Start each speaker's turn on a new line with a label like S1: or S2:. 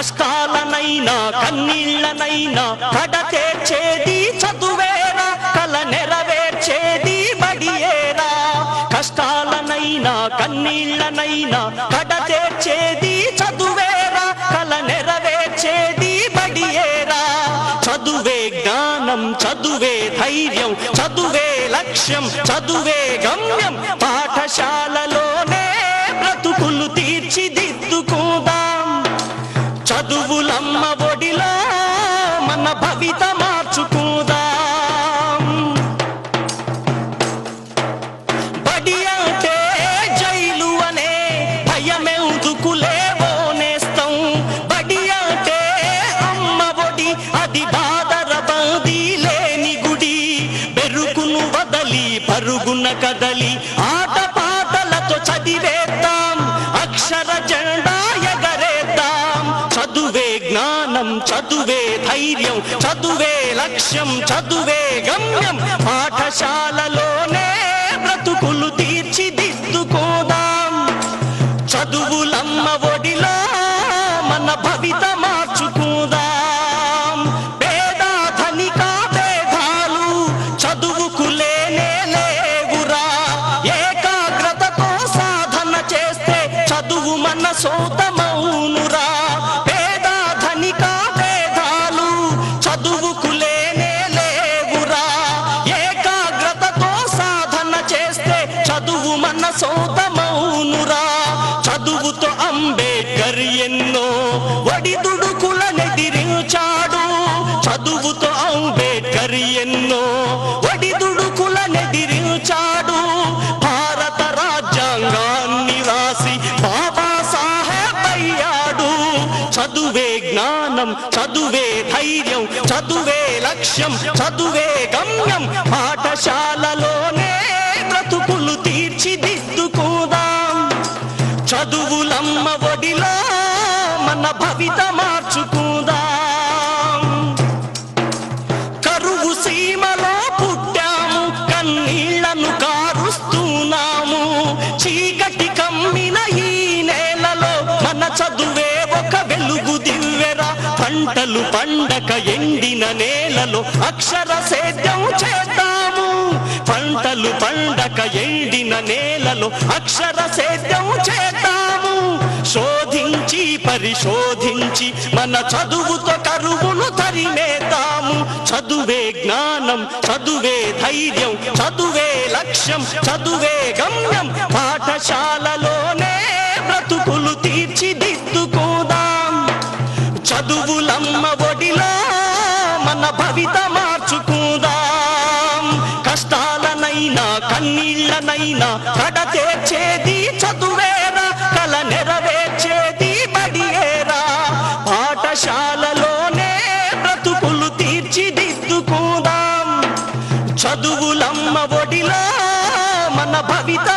S1: కష్టాలనైనా కన్నీళ్ళనైనా కడ తీర్చేది చదువేరా కల నెరవేర్చేది బడియేరా కష్టాలనైనా కన్నీళ్ళనైనా కడ తీర్చేది చదువేరా కల నెరవేర్చేది బడియేరా చదువే జ్ఞానం చదువే ధైర్యం చదువే లక్ష్యం చదువే గమ్యం. పాఠశాలలో చదువులమ్మ ఒడిలో మన భవిత మార్చుకుందాం. బడి అంటే జైలు అనే భయమెందుకులేవో నేస్తం. బడి అంటే అమ్మ ఒడి అది బాధర బందీ లేని గుడి. బెరుకును వదలి పరుగున కదలి ఆట పాటలతో చదివేద్దాం. అక్షర జెండా జ్ఞానం చదువే ధైర్యం చదువే లక్ష్యం చదువే గమ్యం. పాఠశాలలోనే బ్రతుకులు తీర్చిదిద్దుకోదాం. చదువులమ్మ ఒడిలో మన భవిత మార్చుకుందాం. పేద ధనిక భేదాలు చదువుకు లేనే లేవురా. ఏకాగ్రతతో సాధన చేస్తే చదువు మన సొంతమౌనురా సొంతమౌనురా చదువుతో అంబేద్కర్ ఎన్నో ఒడిదుడుకులనెదిరించాడు. చదువుతో అంబేద్కర్ ఎన్నో ఒడిదుడుకులనెదిరించాడు. భారత రాజ్యాంగాన్ని రాసి బాబా సాహెబ్ అయ్యాడు. చదువే జ్ఞానం చదువే ధైర్యం చదువే లక్ష్యం చదువే గమ్యం ఒడిలో మన భవిత మార్చుకుందాం. కరువు సీమలో పుట్టాము కన్నీళ్ళను కారుస్తున్నాము. చీకటి కమ్మిన ఈ నేలలో మన చదువే ఒక వెలుగు దివ్వెరా. పంటలు పండక ఎండిన నేలలో అక్షర సేద్యం చేద్దాము. పంటలు పండక ఎండిన నేలలో అక్షర సేద్యం చేద్దాము. పరిశోధించి మన చదువుతో కరువును తరిమేద్దాము. చదువే జ్ఞానం చదువే ధైర్యం చదువే లక్ష్యం చదువే గమ్యం. పాఠశాలలోనే బ్రతుకులు తీర్చిదిద్దుకోదాం. చదువులమ్మ ఒడిలో మన భవిత మార్చుకుందాం. కష్టాలనైనా కన్నీళ్ళనైనా కడ తీర్చేది చదువే చదువులమ్మ ఒడిలా మన భవిత